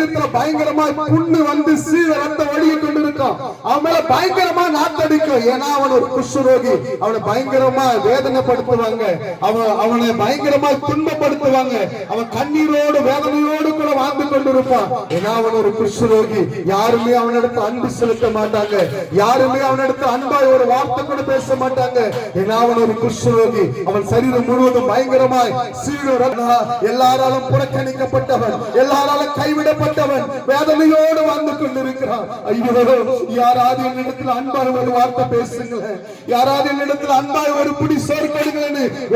பயங்கரமா புண்ணு வந்து சீர ரத்த வழியை கொண்டிருக்கான். அவன் மேல பயங்கரமா நாத்தடிக்கும். ஏன்னா அவன் ஒரு குஷ்டரோகி அவனை பயங்கரமா வேதனைப்படுத்துவாங்க. அவன் அவனை பயங்கரமா துன்பப்படுத்துவாங்க. அவன் கண்ணீரோடு வேதனையோடு கூட கொண்டிருப்பான். ஏன்னா அவன் ஒரு குஷ்டரோகி. யாருமே அவனிடத்து அன்பு செலுத்த மாட்டாங்க. யாருமே அவனிடத்து அன்பாய் ஒரு வார்த்தை கூட பேச மாட்டாங்க. ஏன்னா அவன் ஒரு குஷ்டரோகி. அவன் சரீரம் முழுவதும் பயங்கரமாய் சீடு எல்லாராலும் புறக்கணிக்கப்பட்டவன். எல்லாராலும் கைவிடப்பட்டவன். வேதனையோடு வாழ்ந்து கொண்டிருக்கிறான். ஐயோ யாராவது என்னிடத்தில் அன்பாய் ஒரு வார்த்தை பேசுங்களேன். யாராவது என்னிடத்தில் அன்பாய் ஒரு புடி சோறு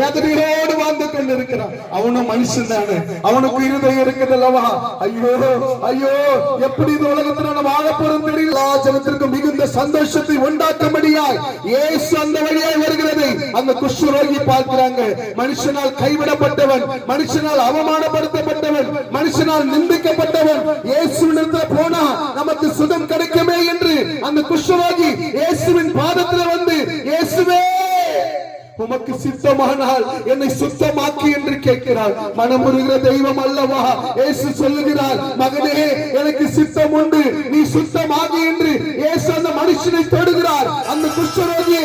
வேதனையோடு வாழ்ந்து கொண்டிருக்கிறான் அவனும் மனுஷன் தானே. அவனுக்கு இருதயம் இருக்குது அல்லவா? ஐயோ ஐயோ எப்படி இந்த உலகத்துல நம்ம வாழ போறோம் தெரியல. ஜனத்திற்கு மிகுந்த சந்தோஷத்தை உண்டாக்கும்படியாய் இயேசு அந்த வழியாய் வருகிறது. அந்த குஷ்டரோகி பார்க்கிறாங்க. மனுஷனால் கைவிடப்பட்டவன் மனுஷனால் அவமானப்படுத்தப்பட்டவன் மனுஷனால் நிந்திக்கப்பட்டவன். இயேசு போனா நமக்கு சுகம் உமக்கு சித்தமானால் என்னை சுத்தமாக்கி என்று கேட்கிறார். மனமுருகிற தெய்வம் அல்லவா? ஏசு சொல்லுகிறார் மகனே எனக்கு சித்தம் உண்டு. நீ சுத்தமாகி என்று ஏசு அந்த மனுஷனை தொடுகிறார். அந்த குஷ்டரோகியை